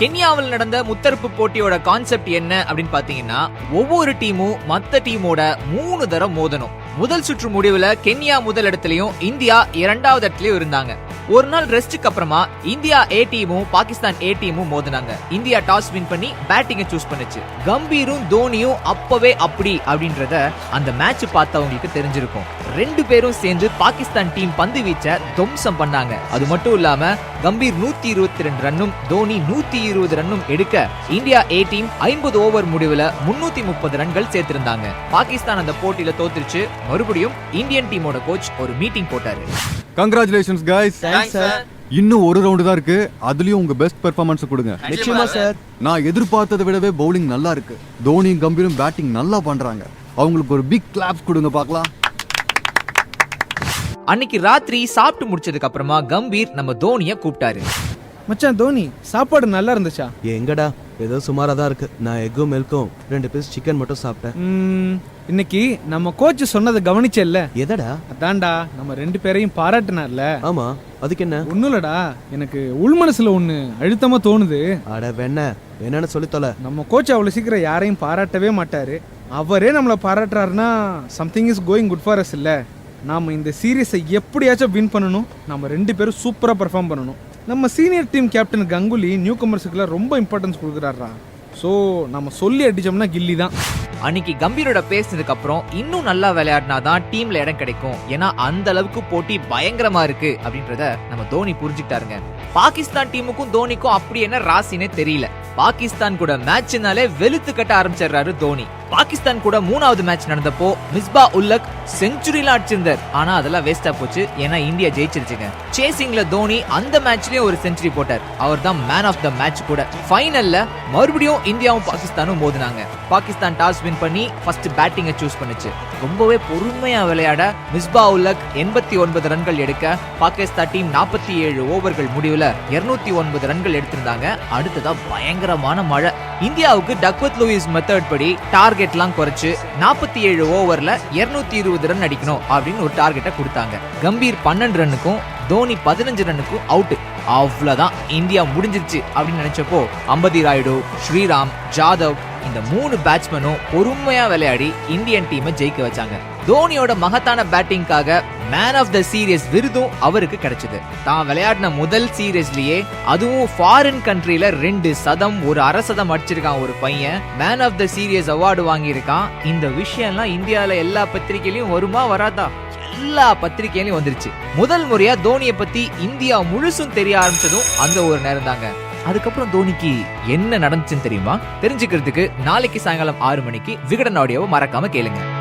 கென்யாவில் நடந்த முத்தரப்பு போட்டியோட கான்செப்ட் என்ன அப்படின்னு பாத்தீங்கன்னா ஒவ்வொரு டீமும் மத்த டீமோட மூணு தரம் மோதணும். முதல் சுற்று முடிவுல கென்யா முதல் இடத்துலயும் இந்தியா இரண்டாவது இடத்துலயும் இருந்தாங்க. ஒரு நாள் ரெஸ்ட்டுக்கு அப்புறமா இந்தியா ஏ டீமும் பாகிஸ்தான் ஏ டீமும் மோதினாங்க. இந்தியா டாஸ் வின் பண்ணி பேட்டிங்கை சூஸ் பண்ணுச்சு. கம்பீரும் தோனியும் அப்பவே அப்படி அப்படின்றத அந்த மேட்ச் பார்த்தவங்களுக்கு தெரிஞ்சிருக்கும். ரெண்டு பேரும் சேர்ந்து பாகிஸ்தான் டீம் பந்து வீச்ச துவம்சம் பண்ணாங்க. அது மட்டும் இல்லாம கம்பீர் நூத்தி இருபத்தி ரெண்டு ரன்னும் தோனி நூத்தி இருபது ரன்னும் எடுக்க இந்தியா ஏ டீம் ஐம்பது ஓவர் முடிவுல முன்னூத்தி முப்பது ரன்கள் சேர்த்திருந்தாங்க. பாகிஸ்தான் அந்த போட்டியில தோத்துருச்சு. மறுபடியும் இந்தியன் டீமோட கோச் ஒரு மீட்டிங் போட்டாரு. Congratulations guys. இன்னும் ஒரு ரவுண்டு தான் இருக்கு. அதுலயும் உங்க பெஸ்ட் பெர்ஃபார்மன்ஸ் கொடுங்க. நிச்சயமா சார் நான் எதிர்பார்த்ததை விடவே பவுலிங் நல்லா இருக்கு. தோனியும் கம்பீரும் பேட்டிங் நல்லா பண்றாங்க. அவங்களுக்கு ஒரு பிக் கிளாப்ஸ் கொடுங்க பார்க்கலாம். அன்னைக்கு ராத்திரி சாப்பிட்டு முடிச்சதுக்கு அப்புறமா கம்பீர் நம்ம தோனிய கூப்பிட்டாரு. மச்சான் தோனி சாப்பாடு நல்லா இருந்துச்சா? எங்கடா? ஏதோ சுமாரா தான் இருக்கு. நான் எக்கும் மில்க்கும் ரெண்டு பீஸ் சிக்கன் மட்டும் சாப்பிட்டேன். ம், இன்னைக்கு நம்ம கோச் சொன்னதை கவனிச்சல்ல? எதடா? அதான்டா நம்ம ரெண்டு பேரையும் பாராட்டினார்ல? ஆமா அதுக்கு என்ன? ஒண்ணும் இல்லடா எனக்கு உள் மனசுல ஒண்ணு அழுத்தமா தோணுது. அட வெண்ண என்னன்னு சொல்லி தொலை. நம்ம கோச் அவ்வளவு சீக்கிரம் யாரையும் பாராட்டவே மாட்டாரு. அவரே நம்மளை பாராட்டுறாருன்னா something is going good for us இல்ல. நாம இந்த சீரியஸை எப்படியாச்சும் வின் பண்ணணும். நம்ம ரெண்டு பேரும் சூப்பரா பெர்ஃபார்ம் பண்ணணும். நம்ம senior team captain Ganguly new கமர்ஸுக்குலாம் ரொம்ப இம்பார்ட்டன்ஸ் கொடுக்குறாரா ஸோ நம்ம சொல்லி அடிச்சோம்னா கில்லி தான். அன்னைக்கு கம்பீரோட பேசினதுக்கு அப்புறம் இன்னும் நல்லா விளையாடினா தான் டீம்ல இடம் கிடைக்கும். ஏன்னா அந்த அளவுக்கு போட்டி பயங்கரமா இருக்கு அப்படின்றத நம்ம தோனி புரிஞ்சுக்கிட்டாருங்க. பாகிஸ்தான் டீமுக்கும் தோனிக்கும் அப்படி என்ன ராசினே தெரியல. பாகிஸ்தான் கூட மேட்ச்னாலே வெளுத்து கட்ட ஆரம்பிச்சிடுறாரு தோனி. பாகிஸ்தான் கூட மூணாவது மேட்ச் நடந்தப்போ மிஸ்பா உல்லக் செஞ்சுரிலாம் அடிச்சிருந்தார். ஆனா அதெல்லாம் வேஸ்டா போச்சு. ஏன்னா இந்தியா ஜெயிச்சிருச்சுங்க. சேசிங்ல தோனி அந்த மேட்ச்லயும் ஒரு செஞ்சுரி போட்டார். அவர் தான் மேன் ஆஃப் த மேட்ச் கூட. ஃபைனல்ல மறுபடியும் இந்தியாவும் பாகிஸ்தானும் மோதினாங்க. பாகிஸ்தான் டாஸ் வின் பண்ணி ஃபர்ஸ்ட் பேட்டிங்கை சூஸ் பண்ணுச்சு. ரொம்பவே பொறுமையா விளையாட மிஸ்பா உலக் எண்பத்தி ஒன்பது ரன்கள் எடுக்க பாகிஸ்தான் டீம் நாற்பத்தி ஏழு ஓவர்கள் முடிவுல இருநூத்தி ஒன்பது ரன்கள் எடுத்திருந்தாங்க. அடுத்ததா பயங்கரமான மழை. இந்தியாவுக்கு டக்வத் லூயிஸ் மெத்தட் படி டார்கெட்லாம் குறைச்சு நாற்பத்தி ஏழு ஓவர்ல இருநூத்தி இருபது ரன் அடிக்கணும் அப்படின்னு ஒரு டார்கெட்டை கொடுத்தாங்க. கம்பீர் பன்னெண்டு ரன்னுக்கும் தோனி பதினஞ்சு ரன்னுக்கும் அவுட் அவ்வளோதான் இந்தியா முடிஞ்சிருச்சு அப்படின்னு நினைச்சப்போ அம்பதி ராயுடு ஸ்ரீராம் ஜாதவ் இந்த மூணு பேட்ஸ்மேனும் பொறுமையா விளையாடி இந்தியன் டீமை ஜெயிக்க வச்சாங்க. தோனியோட மகத்தான பேட்டிங்காக மேன் ஆஃப் த சீரியஸ் விருதும் அவருக்கு கிடைச்சது. தான் விளையாடின முதல் சீரியஸ்லயே அதுவும் ஃபாரின் கண்ட்ரில ரெண்டு சதம் ஒரு அரசதம் அடிச்சிருக்கான் ஒரு பையன். Man of the series award வாங்கியிருக்கான். இந்த விஷயம்லாம் இந்தியாவில் எல்லா பத்திரிகையிலயும் வருமா வராதா? எல்லா பத்திரிகையிலும் வந்துருச்சு. முதல் முறையா தோனியை பத்தி இந்தியா முழுசும் தெரிய ஆரம்பிச்சதும் அந்த ஒரு நேரம் தாங்க. அதுக்கப்புறம் தோனிக்கு என்ன நடந்துச்சுன்னு தெரியுமா? தெரிஞ்சுக்கிறதுக்கு நாளைக்கு சாயங்காலம் ஆறு மணிக்கு விகடன் ஆடியோவை மறக்காம கேளுங்க.